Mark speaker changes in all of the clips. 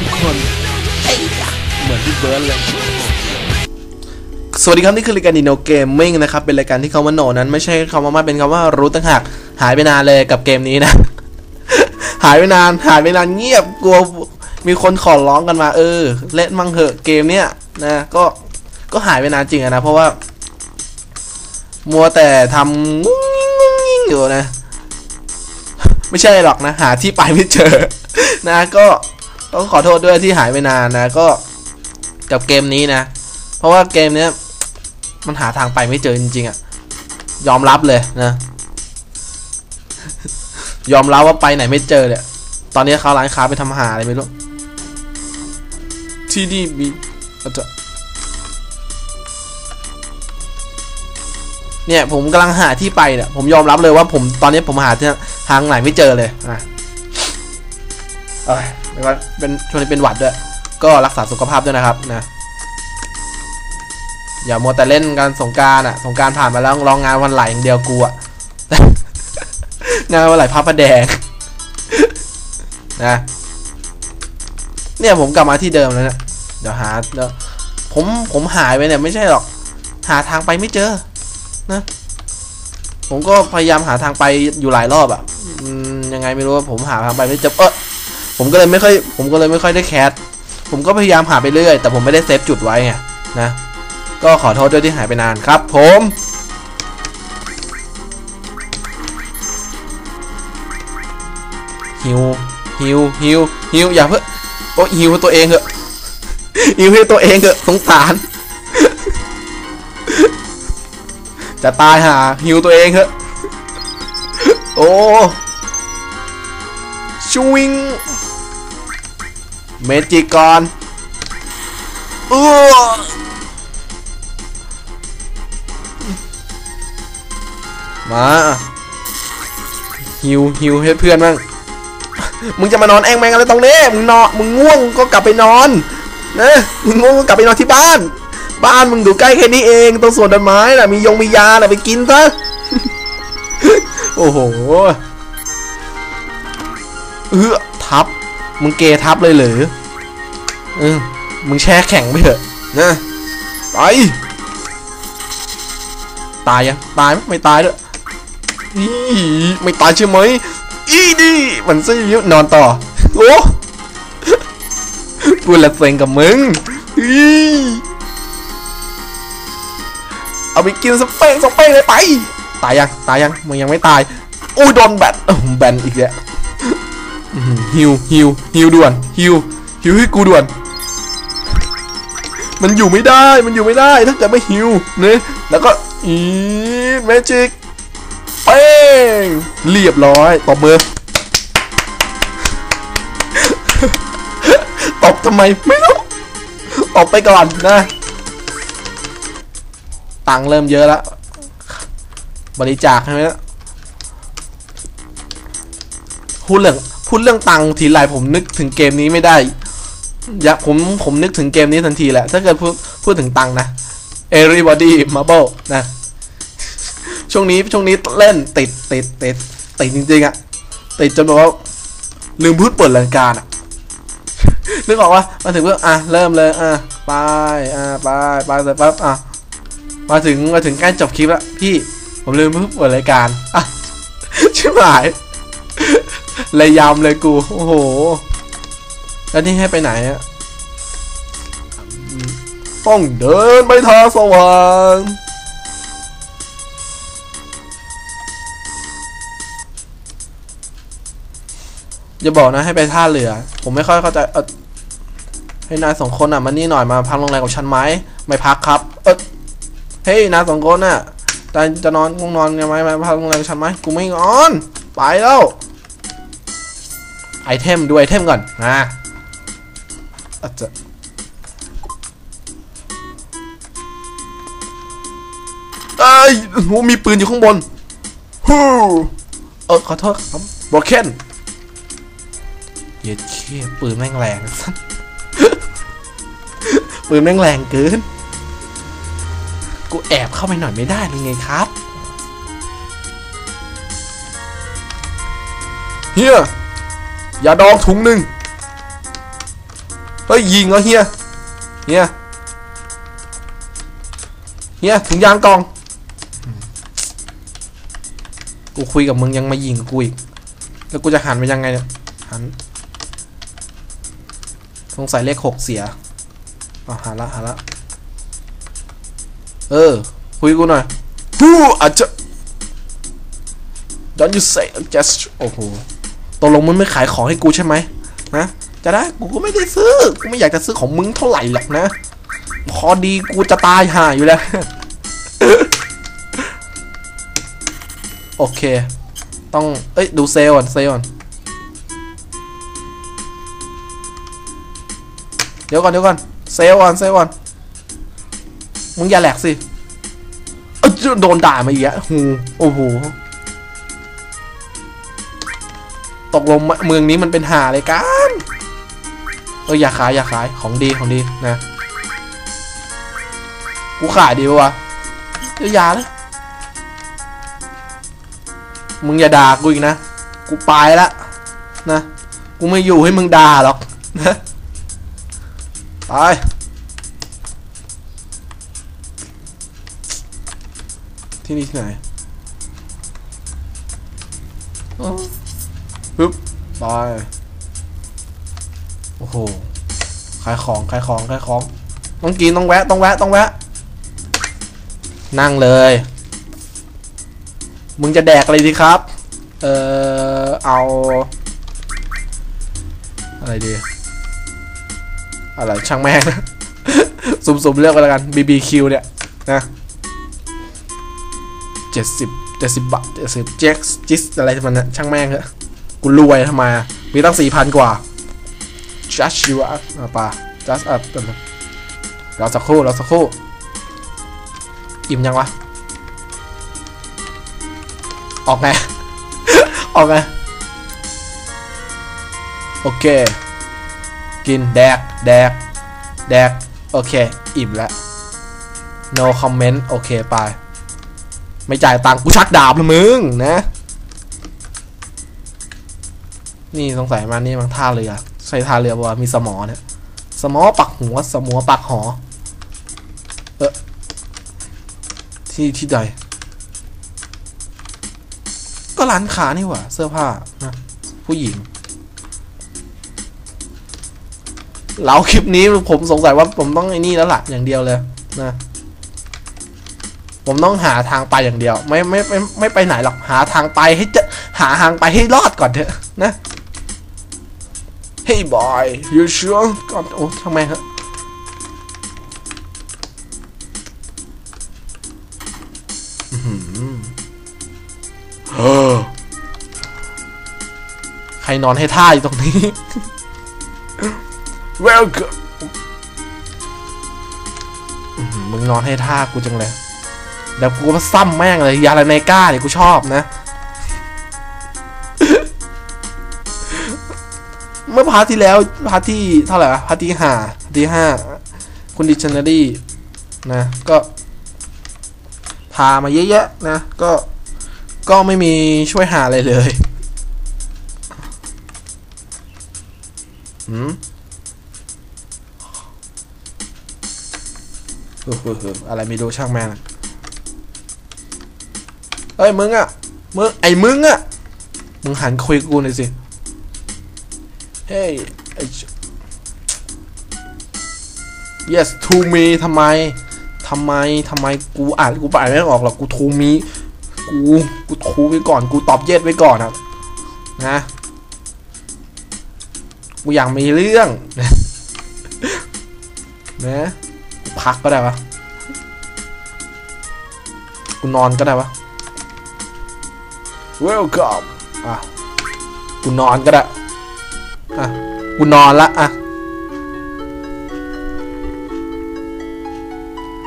Speaker 1: ทุกคนเอ้ยอะเหมือนพี่เบิร์ดเลยสวัสดีครับนี่คือรายการดีโนเกมมิ่งนะครับเป็นรายการที่คำว่าโนนั้นไม่ใช่คำว่ามาเป็นคำว่ารู้ต่างหากหายไปนานเลยกับเกมนี้นะ หายไปนานหายไปนานเงียบกลัวมีคนขอร้องกันมา เออ เล่นมั่งเหอะเกมเนี้ยนะก็ก็หายไปนานจริงอะนะเพราะว่า มัวแต่ทำงุ้งงิ้งงุ้งงิ้งอยู่นะ ไม่ใช่หรอกนะ หาที่ไปไม่เจอ นะก็ ต้องขอโทษด้วยที่หายไปนานนะ ก็กับเกมนี้นะ เพราะว่าเกมเนี้ยมันหาทางไปไม่เจอจริงๆอะยอมรับเลยนะ ยอมรับว่าไปไหนไม่เจอเนี่ยตอนนี้เขาร้านค้าไปทำหาอะไรไม่รู้ที่นี่มีอาจจะเนี่ยผมกำลังหาที่ไปเนี่ยผมยอมรับเลยว่าผมตอนนี้ผมหาที่ทางไหนไม่เจอเลยอะ เอ้ยไม่ว่าเป็นช่วงนี้เป็นหวัดด้วย ก็รักษาสุขภาพด้วยนะครับนะ อย่ามัวแต่เล่นกันสงการอะ สงการผ่านมาแล้วรองงานวันไหลอย่างเดียวกูอะงานวันไหลพระประแดงนะ เนี่ยผมกลับมาที่เดิมแล้วเนี่ยเดี๋ยวหาเดี๋ยวผมผมหายไปเนี่ยไม่ใช่หรอก หาทางไปไม่เจอ นะ ผมก็พยายามหาทางไปอยู่หลายรอบอะ่ะยังไงไม่รู้ว่าผมหาทางไปไม่เจอเออ ผมก็เลยไม่ค่อยผมก็เลยไม่ค่อยได้แคสผมก็พยายามหาไปเรื่อย แต่ผมไม่ได้เซฟจุดไว้ไงนะ ก็ขอโทษด้วยที่หายไปนานครับ ผมฮิวฮิวฮิวฮิวอย่าเพิ่งโอ้ฮิวตัวเองเหอะฮิวให้ตัวเองเหอะสงสาร จะตายหาฮิวตัวเองเหอะโอ้ชวิง เมจิกอนเออมาฮิวฮิวให้เพื่อนบ้างมึงจะมานอนแองแมงอะไรตรงนี้มึงนอนมึงง่วงก็กลับไปนอนนะมึงง่วงก็กลับไปนอนที่บ้าน บ้านมึงอยู่ใกล้แค่นี้เองตรงสวนต้นไม้น่ะมียงมียาน่ะไปกินซะโอ้โหเออทับ มึงเกทับเลยเหรอเออมึงแช่แข็งไปเถอะนะไปตายยังตายไหมไม่ตายด้วยนี่ไม่ตายใช่ไหมอีดีมันซี่ยิ้วนอนต่อโอ้กูละเซ็งกับมึงอีเอาไปกินสเป้งสเป้งเลยไป ตายยัง ตายยัง มึงยังไม่ตาย อุ้ยโดนแบนแบนอีกแล้ว ฮิวฮิวฮิวด่วนฮิวฮิวให้กูด่วน มันอยู่ไม่ได้มันอยู่ไม่ได้ถ้าเกิดไม่ฮิวเนี่ยแล้วก็อีเมจิกเป้งเรียบร้อยตบมือตบทำไมไม่รู้ตบไปก่อนนะ ตังเริ่มเยอะแล้ว บริจาคใช่ไหมล่ะพูดเรื่อง พูดเรื่องตังค์ทีไรผมนึกถึงเกมนี้ไม่ได้อยากผมผมนึกถึงเกมนี้ทันทีแหละ ถ้าเกิดพูดพูดถึงตังค์นะ everybody marble นะ ช่วงนี้ช่วงนี้เล่นติดติดติดติดจริงๆอะติดจนแบบว่าลืมพูดเปิดรายการอะนึกออกว่ามาถึงเพื่ออะเริ่มเลยอะไปอะไปไปเสร็จปั๊บอะมาถึงมาถึงใกล้จบคลิปแล้วพี่ผมลืมพูดเปิดรายการอะชิบหาย เลยยำเลยกู โอ้โห แล้วนี่ให้ไปไหนอะต้องเดินไปทางสว่างอย่าบอกนะให้ไปท่าเรือ ผมไม่ค่อยเข้าใจเออให้นายสองคนอะมานี่หน่อยมาพักโรงแรมกับฉันไหมไม่พักครับ เออเฮ้ยนายสองคนอะแต่จะนอนง่วงนอนกันไหมมาพักโรงแรมกับฉันไหมกูไม่นอน ไปแล้ว ไอเทมดูไอเทมก่อนนะอาจจะเอ้ยโอ้โหมีปืนอยู่ข้างบนฮู้เออขอโทษครับบอเคนเย็ดเคปืนแม่งแรงสัสปืนแม่งแรงเกิน กูแอบเข้าไปหน่อยไม่ได้เลยไงครับ เฮีย อย่าดองถุงหนึ่งเฮ้ยยิงแล้วเฮียเฮียเฮียถุงยางกอง กูคุยกับมึงยังมายิงกูอีก แล้วกูจะหันไปยังไงเนี่ยหันสงสัยเลขหกเสียอะหันละหันละเออ คุยกูหน่อยฮู้อาจจะ Don't you say just โอ้โห ตกลงมึงไม่ขายของให้กูใช่ไหมนะจะได้กูก็ไม่ได้ซื้อกูไม่อยากจะซื้อของมึงเท่าไหร่หรอกนะ พอดีกูจะตายห่าอยู่แล้ว โอเค ต้องเอ้ยดูเซลก่อนเซลก่อนเดี๋ยวก่อนเดี๋ยวก่อนเซลก่อนเซลก่อนมึงอย่าแหลกสิอ้ยโดนด่ามาอีกอะหูโอ้โห ตกลงเมืองนี้มันเป็นหาอะไรกันเอออย่าขายอย่าขายของดีของดีนะ กูขายดีปะวะเดี๋ยวยาเลยมึงอย่าด่ากูอีกนะ กูไปละนะ กูไม่อยู่ให้มึงด่าหรอกนะไปที่นี่ที่ไหนอ๋อ ปึ๊บไปโอ้โหขายของขายของขายของ ต้องกินต้องแวะต้องแวะต้องแวะ นั่งเลย มึงจะแดกอะไรดีครับ เออเอา อะไรดี อะไรช่างแม่งสุ่มๆเลือกไปแล้วกัน BBQ เนี่ยนะเจ็ดสิบเจ็ดสิบบาทเจ็ดสิบเจ็กจิสอะไรมันนะช่างแม่งเถอะ กูรวยทำไม มีตั้งสี่พันกว่า just you up อะป่ะ just up เราสักครู่เราสักครู่ อิ่มยังวะ ออกไง ออกไง โอเค กินแดก แดก แดก โอเค อิ่มแล้ว no comment โอเค ไป ไม่จ่ายตังค์กูชักดาบเลยมึงนะ นี่สงสัยมานี่มันท่าเรือใช่ท่าเรือปะวะมีสมอเนี่ย สมอปักหัวสมอปักหอ เออที่ที่ใดก็ร้านค้านี่หว่า เสื้อผ้านะ ผู้หญิงเราคลิปนี้ผมสงสัยว่าผมต้องไอ้นี่แล้วล่ะอย่างเดียวเลยนะ ผมต้องหาทางไปอย่างเดียว ไม่ไม่ไม่ไม่ไปไหนหรอกหาทางไปให้เจะหาทางไปให้รอดก่อนเถอะนะ Hey boy you sure ก่อนโอ้ทำไมฮะใครนอนให้ท่าอยู่ตรงนี้ Welcome มึงนอนให้ท่ากูจังเลยเดี๋ยวกูมาซ้ำแม่งเลย ยาลาเนก้าเนี่ยกูชอบนะ เมื่อพาร์ทที่แล้วพาร์ทที่เท่าไหร่วะพาร์ทที่ห้าพาร์ทที่ห้าคุณดิชันนารีนะ ก็พามาเยอะแยะนะ ก็ก็ไม่มีช่วยหาอะไรเลยหืมออเออะไรไม่รู้ช่างแม่งอะเอ้ยมึงอะมึงไอ้มึงอะมึงหันคุยกูหน่อยสิ เฮ้ยไอ้ yes to me ทำไมทำไมทำไมกูอ่านกูอ่านไม่ออกหรอกกู to me กูกูทูไว้ก่อน กูตอบเย็ดไว้ก่อนอะนะกูอยากมีเรื่องนะนะกูพักก็ได้ปะกูนอนก็ได้ปะ welcome อะกูนอนก็ได้ อะกูนอนละอะ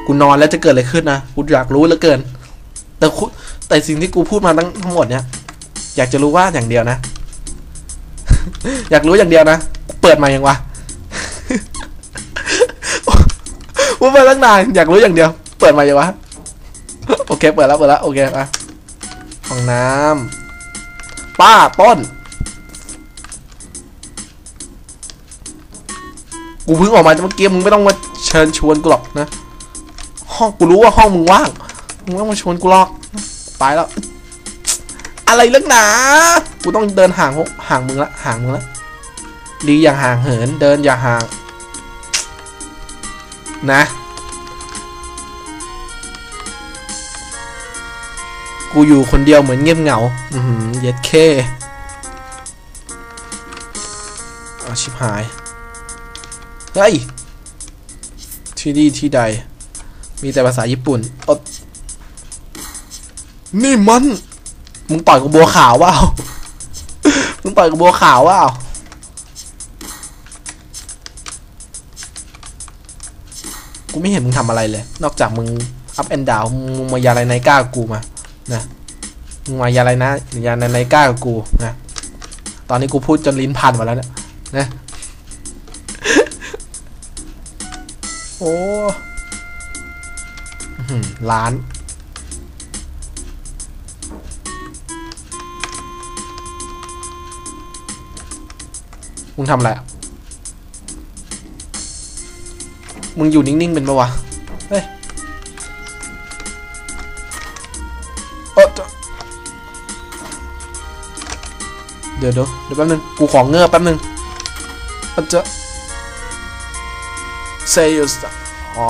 Speaker 1: กูนอนแล้วจะเกิดอะไรขึ้นนะกูอยากรู้เหลือเกิน แต่คุแต่สิ่งที่กูพูดมาทั้งทั้งหมดเนี่ย อยากจะรู้ว่าอย่างเดียวนะ อยากรู้อย่างเดียวนะเปิดมายังวะพูดมาตั้งนานอยากรู้อย่างเดียว เปิดมายังวะโอเค เปิดแล้วเปิดแล้วโอเคอะห้องน้ำป้าต้น กูเพิ่งออกมาจากเมื่อกี้มึงไม่ต้องมาเชิญชวนกูหรอกนะ ห้องกูรู้ว่าห้องมึงว่าง มึงไม่ต้องมาชวนกูหรอก ไปแล้ว อะไรเรื่องหนา กูต้องเดินห่างห่างมึงละห่างมึงละดีอย่างห่างเหิน เดินอย่าห่าง นะ กูอยู่คนเดียวเหมือนเงียบเหงา อือหือเย็ดเคอาชิบหาย เฮ้ย ที่นี่ที่ใด มีแต่ภาษาญี่ปุ่นอดนี่มัน มึงต่อยกับบัวขาวว่ามึงต่อยกับบัวขาวว่ากูไม่เห็นมึงทำอะไรเลย นอกจากมึงอัพแอนด์ดาวมึงมายาอะไรไนก้ากูมา นะมึงมายาอะไรนะยาอะไรไนก้าวกูนะ ตอนนี้กูพูดจนลิ้นพันหมดแล้วเนี่ยนะ โอ้ล้านมึงทำอะไรอะมึงอยู่นิ่ง ๆ เป็นปะวะ เฮ้ยเออเดี๋ยวเดี๋ยวเดี๋ยวแป๊บนึง กูของเงือแป๊บนึงอาจจะ say you stop อ๋อ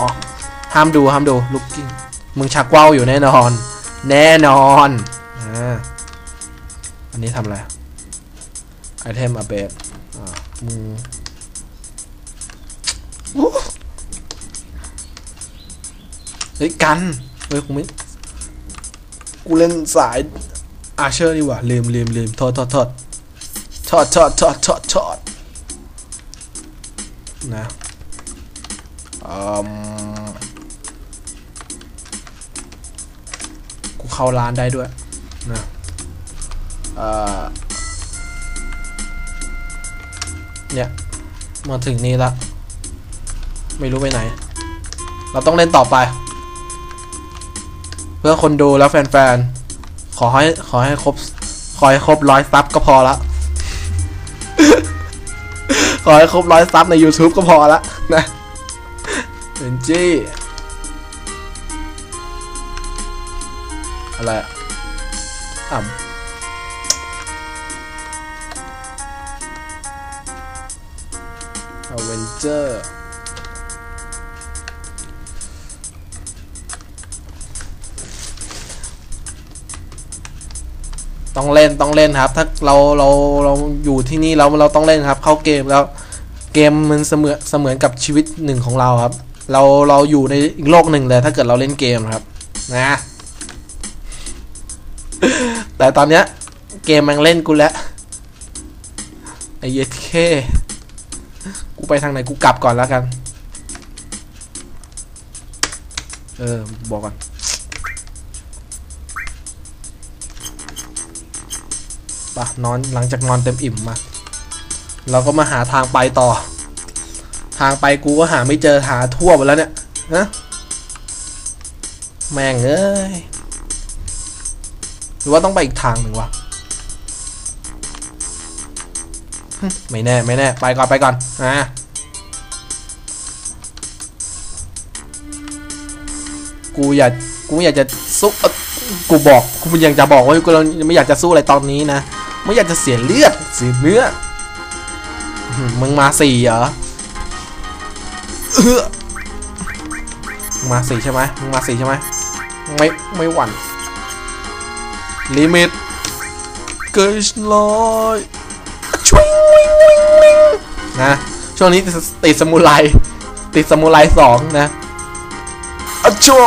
Speaker 1: ห้ามดู ห้ามดู looking มึงชักว่าวอยู่แน่นอน แน่นอนอ่าอันนี้ทำอะไร ไอเทมอัปเดตอ่ามึงอู้เฮ้ยกัน เฮ้ยกูไม่ กูเล่นสายอาเชอร์ดีกว่าลืมลืมลืมโทษโทษโทษโทษโทษโทษโทษโทษนะอืม กูเข้าร้านได้ด้วยนะเนี่ยมาถึงนี่ละ ไม่รู้ไปไหน เราต้องเล่นต่อไป เพื่อคนดูแล้วแฟนๆ ขอให้ขอให้ครบ ขอให้ครบร้อยซับก็พอละ ขอให้ครบร้อยซับใน YouTube ก็พอละนะ นจี้อะไรอะอ่ำอเวนเจอร์ต้องเล่นต้องเล่นครับ ถ้าเราเราเราอยู่ที่นี่เราเราต้องเล่นครับ เข้าเกมแล้วเกมมันเสมือนเสมือนกับชีวิตหนึ่งของเราครับ เราเราอยู่ในอีกโลกหนึ่งเลยถ้าเกิดเราเล่นเกมครับ นะ แต่ตอนเนี้ย เกมมันเล่นกูแล้วไอ้เย็ดเคกูไปทางไหนกูกลับก่อนแล้วกัน เออ บอกก่อนปะนอนหลังจากนอนเต็มอิ่มมา เราก็มาหาทางไปต่อ ทางไปกูก็หาไม่เจอหาทั่วหมดแล้วเนี่ยนะแม่งเอ้ยหรือว่าต้องไปอีกทางหนึ่งวะไม่แน่ไม่แน่ไปก่อนไปก่อนอะกูอยากกูไม่อยากจะสู้กูบอกกูยังจะบอกว่ากูเราไม่อยากจะสู้อะไรตอนนี้นะไม่อยากจะเสียเลือดเสียเนื้อมึงมาสี่เหรอ มึงมาสี่ใช่ไหมมึงมาสี่ใช่ไหมไม่ไม่หวั่นลิมิตเกิชลอยช่วยวิงวิงวิงนะช่วงนี้ติดติดสมุไรติดสมุไรสองนะอะชัว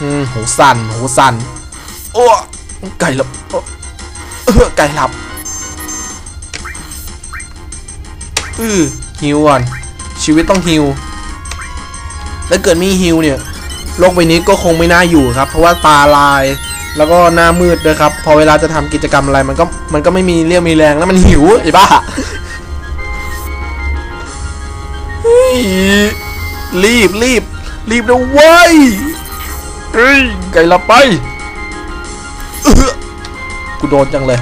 Speaker 1: อืมหูสั่นหูสั่นโอ้ไก่หลับโอ้เออไก่หลับอือฮิวก่อน ชีวิตต้องฮิวถ้าเกิดไม่ฮิวเนี่ยโลกใบนี้ก็คงไม่น่าอยู่ครับ เพราะว่าตาลายแล้วก็หน้ามืดด้วยครับ พอเวลาจะทำกิจกรรมอะไรมันก็มันก็ไม่มีเรี่ยวมีแรงแล้วมันหิวไอ้บ้าเฮ้ยรีบรีบรีบนะเว้ยเฮ้ยไก่ละไปกูโดนจังเลย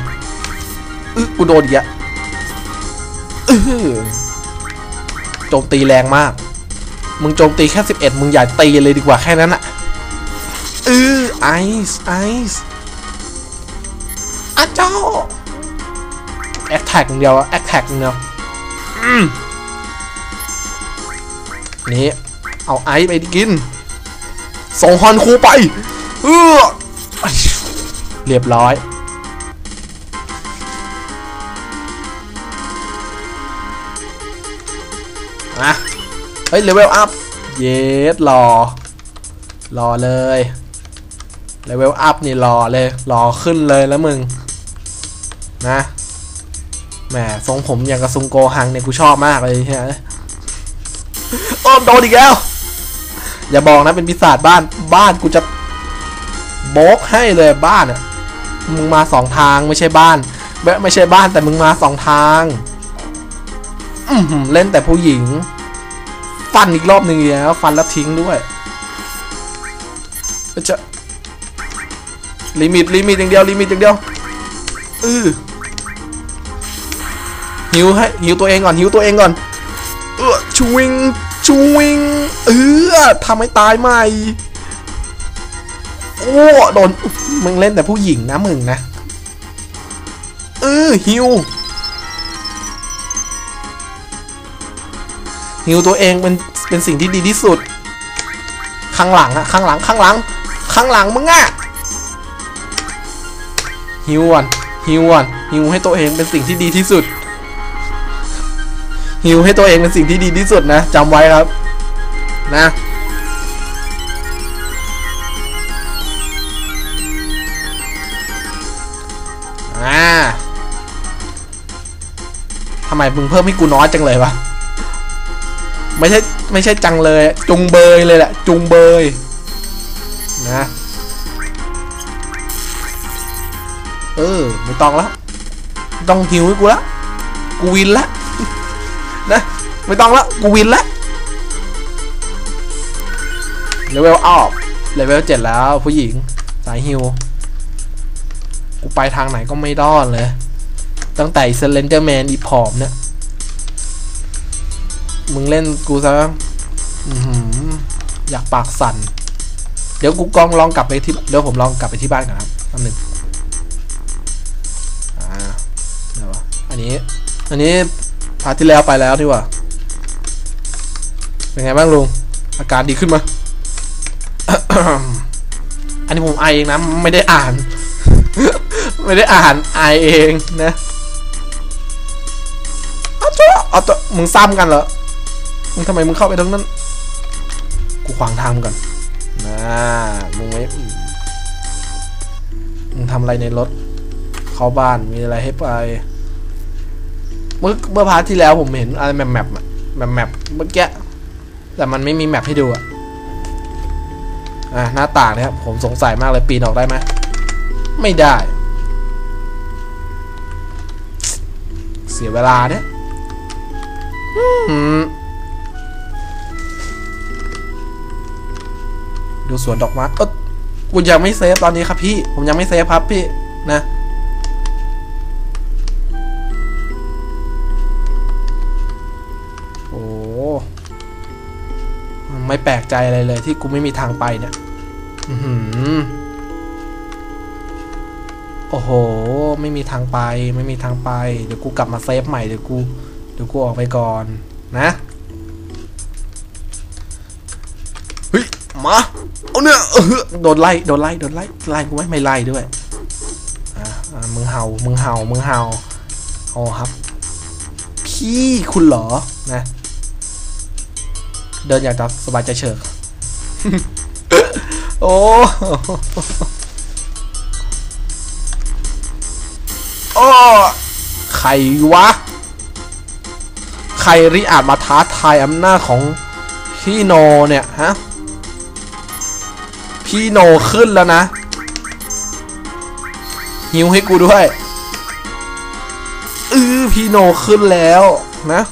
Speaker 1: กูโดนอีกอะ โจมตีแรงมาก มึงโจมตีแค่ 11 มึงอย่าตีเลยดีกว่าแค่นั้นอะเออไอซ์ไอซ์อาเจ้าแอคแท็กอย่งเดียวแอคแท็กอย่งเดียวนี่ เอาไอซ์ไปกิน ส่งฮอนคูไป เออเรียบร้อย เฮ้ยเลเวลอัพเยสรอ รอเลยเลเวลอัพนี่รอเลย รอขึ้นเลยแล้วมึง นะแหมทรงผมอย่างกระซุงโกหังเนี่ยกูชอบมากเลยใช่ไหมโอ้โดนอีกแล้ว อย่าบอกนะเป็นปีศาจบ้านบ้านกูจะโบกให้เลยบ้านอะมึงมาสองทางไม่ใช่บ้านไม่ใช่บ้านแต่มึงมาสองทางเล่นแต่ผู้หญิง ฟันอีกรอบหนึ่งแล้วฟันแล้วทิ้งด้วยจะลิมิตลิมิตอย่างเดียวลิมิตอย่างเดียวเออหิวให้หิวตัวเองก่อนหิวตัวเองก่อนเออชวิงชวิงเออทำให้ตายใหม่โอ้โดนมึงเล่นแต่ผู้หญิงนะมึงนะเออหิว หิวตัวเองเป็นเป็นสิ่งที่ดีที่สุด ข้างหลังอะข้างหลังข้างหลัง ข้างหลังมึงอะหิวอะหิวอะหิวให้ตัวเองเป็นสิ่งที่ดีที่สุดหิวให้ตัวเองเป็นสิ่งที่ดีที่สุดนะจำไว้ครับ นะอ่าทำไมมึงเพิ่มให้กูน้อยจังเลยวะ ไม่ใช่ไม่ใช่จังเลยจุงเบยเลยแหละจุงเบยนะเออไม่ต้องแล้วต้องหิวให้กูละกูวินละนะไม่ต้องละกูวินละเลเวลอัพเลเวลเจ็ดแล้วผู้หญิงสายฮิวกูไปทางไหนก็ไม่รอดเลย ตั้งแต่เซเลนเดอร์แมนอีผอมเนี่ย มึงเล่นกูซะอือหืออยากปากสั่น เดี๋ยวกูกองลองกลับไปที่เดี๋ยวผมลองกลับไปที่บ้านก่อนครับอันหนึ่งอ่าเดี๋ยววะอันนี้ อันนี้พาร์ทที่แล้วไปแล้วดีกว่า เป็นไงบ้างลุง อาการดีขึ้นมาอันนี้ผมไอเองนะ ไม่ได้อ่าน ไม่ได้อ่านไอเองนะเอาตัวเอาตัวมึงซ้ำกันเหรอ มึงทำไมมึงเข้าไปตรงนั้น กูขวางทางมึงก่อนนะมึงไม่มึงทำอะไรในรถ เข้าบ้านมีอะไรให้ไป เมื่อเมื่อพาร์ทที่แล้วผมเห็นอะไรแมปแมปอะแมปแมปเมื่อกี้แต่มันไม่มีแมปให้ดูอะอะหน้าต่างเนี่ยครับผมสงสัยมากเลยปีนออกได้ไหมไม่ได้ เสียเวลาเนี่ยอืม ดูสวนดอกไม้เออกูยังไม่เซฟตอนนี้ครับพี่ ผมยังไม่เซฟครับพี่นะ โอ้ไม่แปลกใจอะไรเลยที่กูไม่มีทางไปเนี่ยอือหือโอ้โห ไม่มีทางไป ไม่มีทางไป เดี๋ยวกูกลับมาเซฟใหม่ เดี๋ยวกู เดี๋ยวกูออกไปก่อน นะ เฮ้ย มา เอาเนี่ยเออโดนไล่โดนไล่โดนไล่ไล่กูไหมไม่ไล่ด้วยอ่าอ่ามึงเห่ามึงเห่ามึงเห่าอ๋อครับ พี่คุณเหรอนะ เดินอยากจะสบายใจเฉิกโอ้โอ้ใครวะ ใครริอาจมาท้าทายอำนาจของพี่โนเนี่ยฮะ พี่โนขึ้นแล้วนะหิวให้กูด้วยอือพี่โนขึ้นแล้วนะ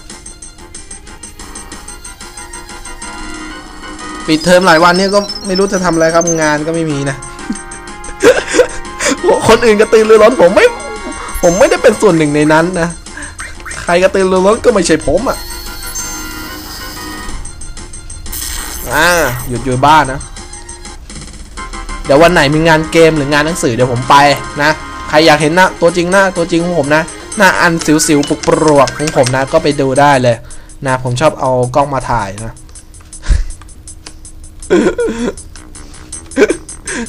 Speaker 1: ปิดเทอมหลายวันเนี่ยก็ไม่รู้จะทำอะไรครับงานก็ไม่มีนะ คนอื่นกระตือรือร้นผมไม่ ผมไม่ได้เป็นส่วนหนึ่งในนั้นนะ ใครกระตือรือร้นก็ไม่ใช่ผมอะ่ะอ่าหยุดอยู่บ้านนะ ดี๋ยววันไหนมีงานเกมหรืองานหนังสือเดี๋ยวผมไปนะ ใครอยากเห็นหน้าตัวจริงหน้าตัวจริงของผมนะ หน้าอันสิวๆปุกปลวกของผมนะก็ไปดูได้เลยนะผมชอบเอากล้องมาถ่ายนะ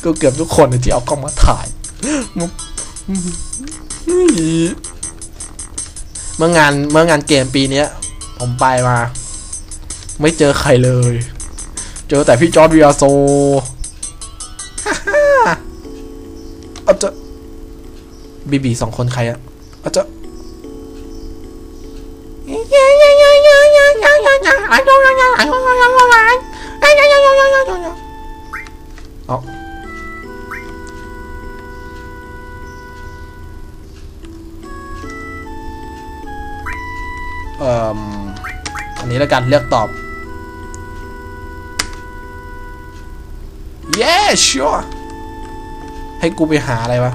Speaker 1: ก็เกือบทุกคนที่เอากล้องมาถ่ายเมื่องานเมื่องานเกมปีเนี้ยผมไปมา ไม่เจอใครเลย เจอแต่พี่จอร์ดวิอาโซ อาจะบีบีสองคนใครอะเอาจะ เอาเอ่ออันนี้แล้วกันเลือกตอบ yeah sure ให้กูไปหาอะไรวะ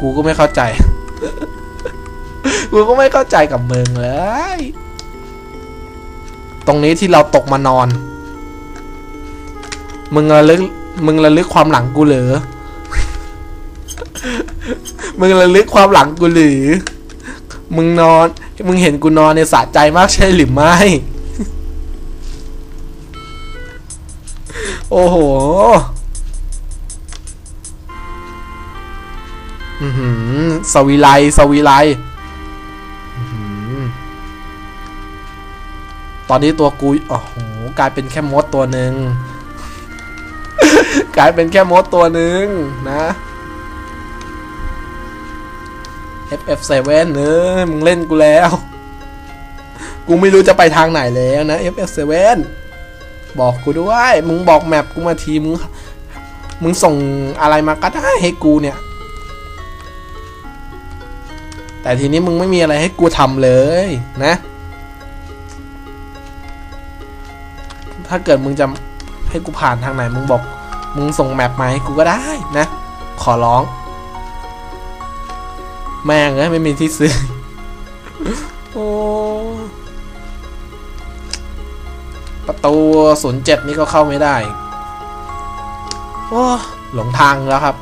Speaker 1: กูก็ไม่เข้าใจ กูก็ไม่เข้าใจกับมึงเลย ตรงนี้ที่เราตกมานอน มึงระลึก มึงระลึกความหลังกูเหรอ มึงระลึกความหลังกูหรือ มึงนอน มึงเห็นกูนอนในยสะใจมากใช่หรือไม่ โอ้โห อือหือสวีไลสวีไลตอนนี้ตัวกูโอ้โหกลายเป็นแค่มดตัวหนึ่งกลายเป็นแค่มดตัวหนึ่งนะ FF7 เออมึงเล่นกูแล้ว กูไม่รู้จะไปทางไหนแล้วนะ FF7 บอกกูด้วย มึงบอกแมปกูมาทีมึง มึงส่งอะไรมาก็ได้ให้กูเนี่ย แต่ทีนี้มึงไม่มีอะไรให้กูทำเลยนะ ถ้าเกิดมึงจะให้กูผ่านทางไหนมึงบอก มึงส่งแมปมาให้กูก็ได้นะ ขอร้อง แม่งเอ้ยไม่มีที่ซื้อ โอ้ประตูศูนย์เจ็ดนี่ก็เข้าไม่ได้ โอ้หลงทางแล้วครับ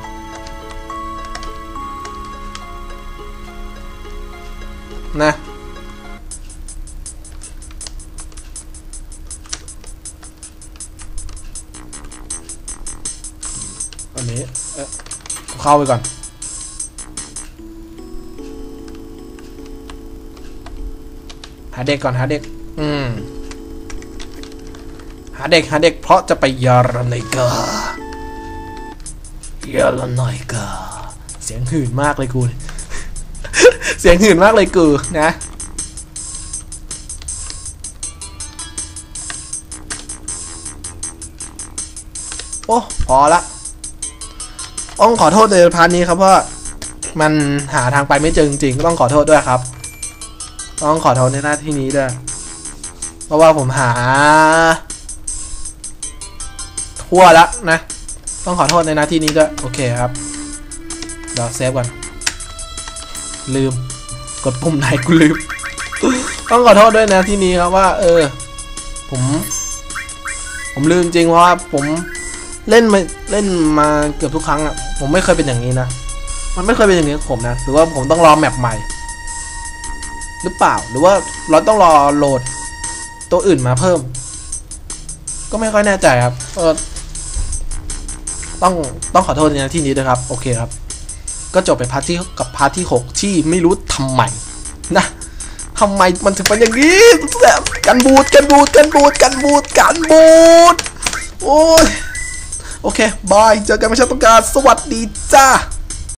Speaker 1: นะอันนี้เอ๊ะเข้าไปก่อนหาเด็กก่อนหาเด็ก อืม หาเด็กหาเด็กเพราะจะไปยาระไนกายาระไนกาเสียงหื่นมากเลยกู เสียงหื่นมากเลยกูนะ โอ้ พอละต้องขอโทษในพาร์ทนี้ครับเพราะมันหาทางไปไม่เจอจริงๆก็ต้องขอโทษด้วยครับ ต้องขอโทษในหน้าที่นี้ด้วย เพราะว่าผมหา ทั่วแล้วนะ ต้องขอโทษในหน้าที่นี้ด้วย โอเคครับ เดี๋ยวเซฟก่อน ลืม กดปุ่มไหนกูลืม ต้องขอโทษด้วยนะที่นี้ครับว่า เออ ผม ผมลืมจริงเพราะว่าผมเล่นมาเล่นมาเกือบทุกครั้งอะผมไม่เคยเป็นอย่างนี้นะ มันไม่เคยเป็นอย่างนี้ผมนะ หรือว่าผมต้องรอแมปใหม่ หรือเปล่า หรือว่าเราต้องรอโหลดตัวอื่นมาเพิ่ม ก็ไม่ค่อยแน่ใจครับ เออต้องต้องขอโทษในที่นี้ด้วยครับ โอเคครับ ก็จบไปพาร์ทที่กับพาร์ทที่ 6 ที่ไม่รู้ทำไมนะทำไมมันถึงเป็นอย่างนี้กันบูดกันบูดกันบูดกันบูดกันบูดโอ้ยโอเคบายเจอกันไม่ใช่ต้องการสวัสดีจ้า